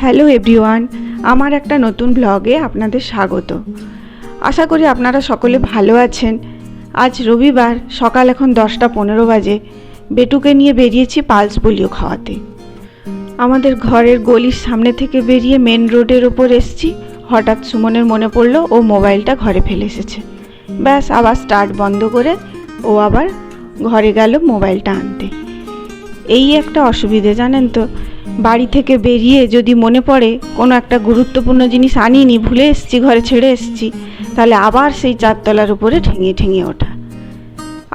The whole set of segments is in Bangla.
হ্যালো এভরিওয়ান, আমার একটা নতুন ব্লগে আপনাদের স্বাগত। আশা করি আপনারা সকলে ভালো আছেন। আজ রবিবার, সকাল এখন দশটা পনেরো বাজে। বেটুকে নিয়ে বেরিয়েছি পালস পোলিও খাওয়াতে। আমাদের ঘরের গলির সামনে থেকে বেরিয়ে মেন রোডের ওপর এসছি। হঠাৎ সুমনের মনে পড়ল, ও মোবাইলটা ঘরে ফেলে এসেছে। ব্যাস, আবার স্টার্ট বন্ধ করে ও আবার ঘরে গেল মোবাইলটা আনতে। এই একটা অসুবিধে, জানেন তো? বাড়ি থেকে বেরিয়ে যদি মনে পড়ে কোনো একটা গুরুত্বপূর্ণ জিনিস আনিনি, ভুলে এসছি, ঘরে ছেড়ে এসছি, তাহলে আবার সেই চারতলার উপরে ঠেঙিয়ে ঠেঙিয়ে ওঠা।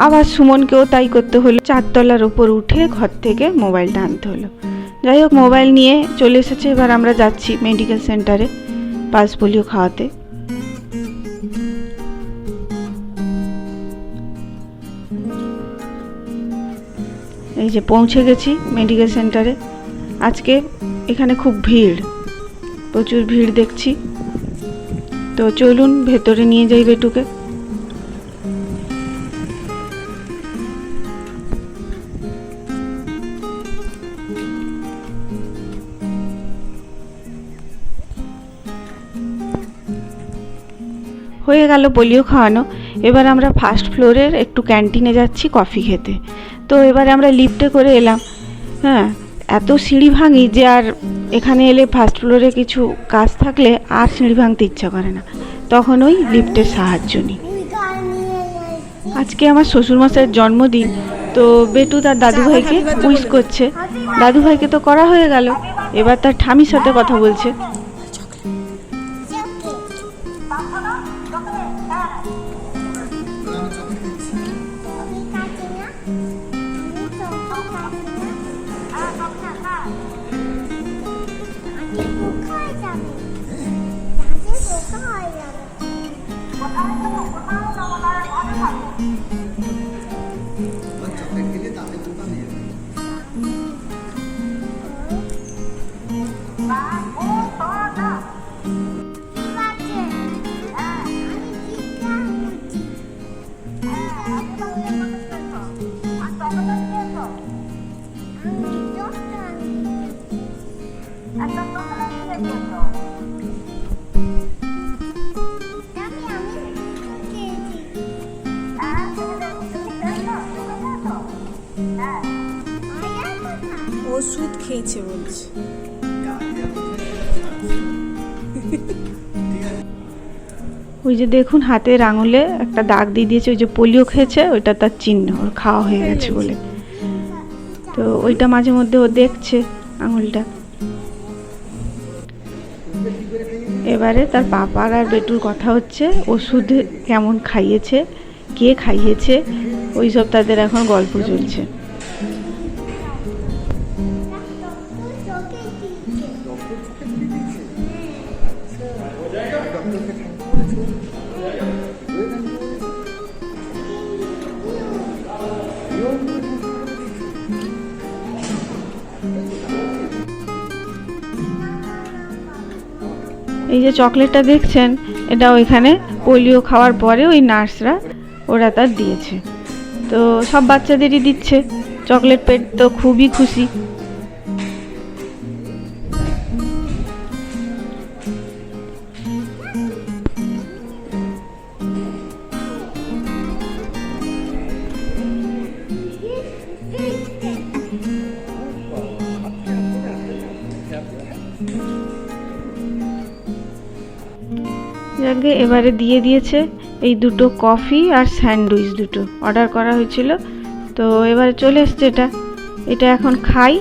আবার সুমনকেও তাই করতে হলো, চারতলার উপর উঠে ঘর থেকে মোবাইলটা আনতে হলো। যাই হোক, মোবাইল নিয়ে চলে এসেছে, এবার আমরা যাচ্ছি মেডিকেল সেন্টারে পালস পোলিও খাওয়াতে। এই যে পৌঁছে গেছি মেডিকেল সেন্টারে আজকে এখানে খুব ভিড়, প্রচুর ভিড় দেখছি। তো চলুন ভেতরে নিয়ে যাই বেটুকে। হয়ে গেল পোলিও খাওয়ানো। এবার আমরা ফার্স্ট ফ্লোরের একটু ক্যান্টিনে যাচ্ছি কফি খেতে। তো এবারে আমরা লিফটে করে এলাম। হ্যাঁ এত সিঁড়ি ভাঙি যে আর এখানে এলে ফার্স্ট ফ্লোরে কিছু কাজ থাকলে আর সিঁড়ি ভাঙতে ইচ্ছা করে না। তখন ওই লিফটের সাহায্য নিই। আজকে আমার শ্বশুরমশাইয়ের জন্মদিন, তো বেটু তার দাদুভাইকে উইশ করছে। দাদুভাইকে তো করা হয়ে গেল। এবার তার ঠামির সাথে কথা বলছে। ওষুধ খেয়েছে ওই যে দেখুন, হাতের আঙুলে একটা দাগ দিয়ে দিয়েছে, ওই যে পোলিও খেয়েছে, ওইটা তার চিহ্ন, ওর খাওয়া হয়ে গেছে বলে। তো ওইটা মাঝে মধ্যে ও দেখছে আঙুলটা। এবারে তার বাবার আর বেটুর কথা হচ্ছে, ওষুধ কেমন খাইয়েছে, কে খাইয়েছে ওই সব তাদের এখন গল্প চলছে। এই যে চকলেটটা দেখছেন এটা ওইখানে পোলিও খাওয়ার পরে ওই নার্সরা ওরা তার দিয়েছে। তো সব বাচ্চাদেরই দিচ্ছে। চকলেট পেট তো খুবই খুশি। যাকে এবারে দিয়ে দিয়েছে এই দুটো কফি আর স্যান্ডউইচ দুটো। অর্ডার করা হয়েছিল। তো এবারে চলে এসছে এটা। এটা এখন খাই,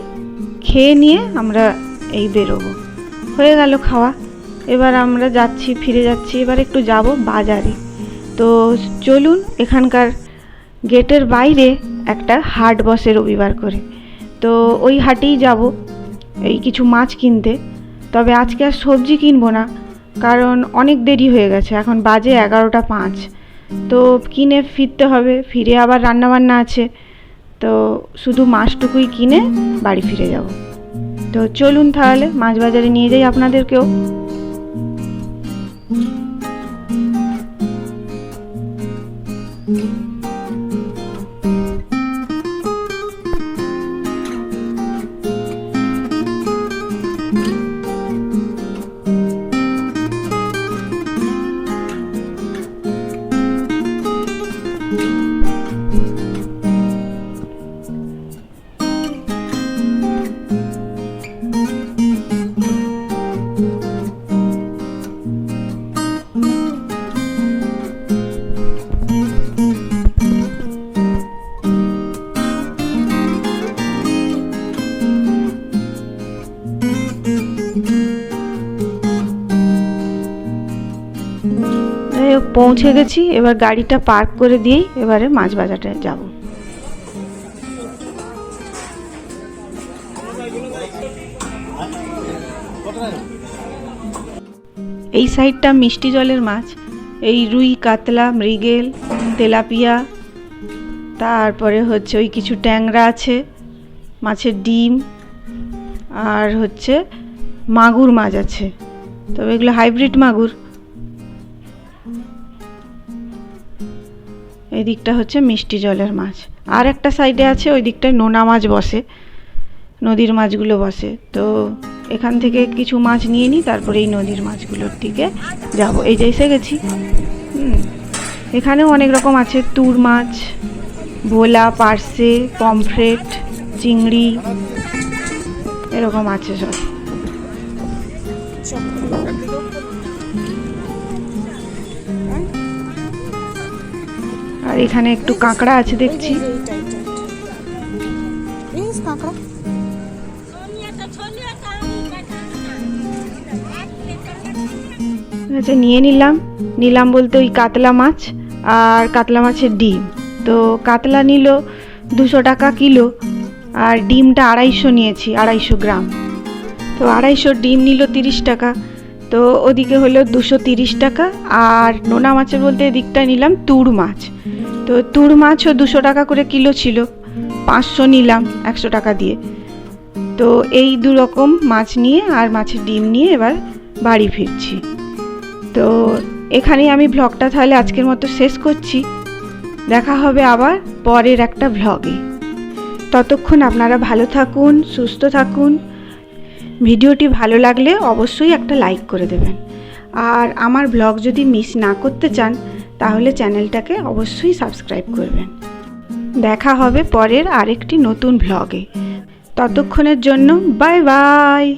খেয়ে নিয়ে আমরা এই বেরোবো। হয়ে গেল খাওয়া। এবার আমরা যাচ্ছি, ফিরে যাচ্ছি। এবার একটু যাব বাজারে। তো চলুন, এখানকার গেটের বাইরে একটা হাট বসে রবিবার করে। তো ওই হাটেই যাব, এই কিছু মাছ কিনতে। তবে আজকে আর সবজি কিনবো না। কারণ অনেক দেরি হয়ে গেছে, এখন বাজে এগারোটা পাঁচ। তো কিনে ফিরতে হবে, ফিরে আবার রান্নাবান্না আছে। তো শুধু মাছটুকুই কিনে বাড়ি ফিরে যাব। তো চলুন তাহলে, মাছ বাজারে নিয়ে যাই আপনাদেরকেও। হোক পৌঁছে গেছি, এবার গাড়িটা পার্ক করে দিয়েই এবারে মাছ বাজারে যাব। এই সাইডটা মিষ্টি জলের মাছ, এই রুই, কাতলা, মৃগেল, তেলাপিয়া, তারপরে হচ্ছে ওই কিছু ট্যাংরা আছে, মাছের ডিম, আর হচ্ছে মাগুর মাছ আছে। তবে এগুলো হাইব্রিড মাগুর। এই দিকটা হচ্ছে মিষ্টি জলের মাছ। আর একটা সাইডে আছে ওই দিকটায় নোনা মাছ বসে, নদীর মাছগুলো বসে। তো এখান থেকে কিছু মাছ নিয়ে নিই, তারপরে এই নদীর মাছগুলোর দিকে যাব। এই যে এসে গেছি। এখানেও অনেক রকম আছে, তুর মাছ, ভোলা, পার্সে, পমফ্রেট, চিংড়ি, এরকম আছে সব। এখানে একটু কাঁকড়া আছে দেখছি। আছে নিয়ে নিলাম। নিলাম বলতে ওই কাতলা মাছ আর কাতলা মাছের ডিম। তো কাতলা নিল দুশো টাকা কিলো আর ডিমটা আড়াইশো নিয়েছি আড়াইশো গ্রাম। তো আড়াইশো ডিম নিল তিরিশ টাকা। তো ওদিকে হলো দুশো তিরিশ টাকা আর নোনা মাছের বলতে এদিকটা নিলাম তুর মাছ। তো তুর মাছও দুশো টাকা করে কিলো ছিল, পাঁচশো নিলাম একশো টাকা দিয়ে। তো এই দু রকম মাছ নিয়ে আর মাছের ডিম নিয়ে এবার বাড়ি ফিরছি। তো এখানেই আমি ভ্লগটা তাহলে আজকের মতো শেষ করছি। দেখা হবে আবার পরের একটা ভ্লগে ততক্ষণ আপনারা ভালো থাকুন, সুস্থ থাকুন। ভিডিওটি ভালো লাগলে অবশ্যই একটা লাইক করে দেবেন। আর আমার ব্লগ যদি মিস না করতে চান, তাহলে চ্যানেলটাকে অবশ্যই সাবস্ক্রাইব করবেন। দেখা হবে পরের আরেকটি নতুন ব্লগে। ততক্ষণের জন্য বাই বাই।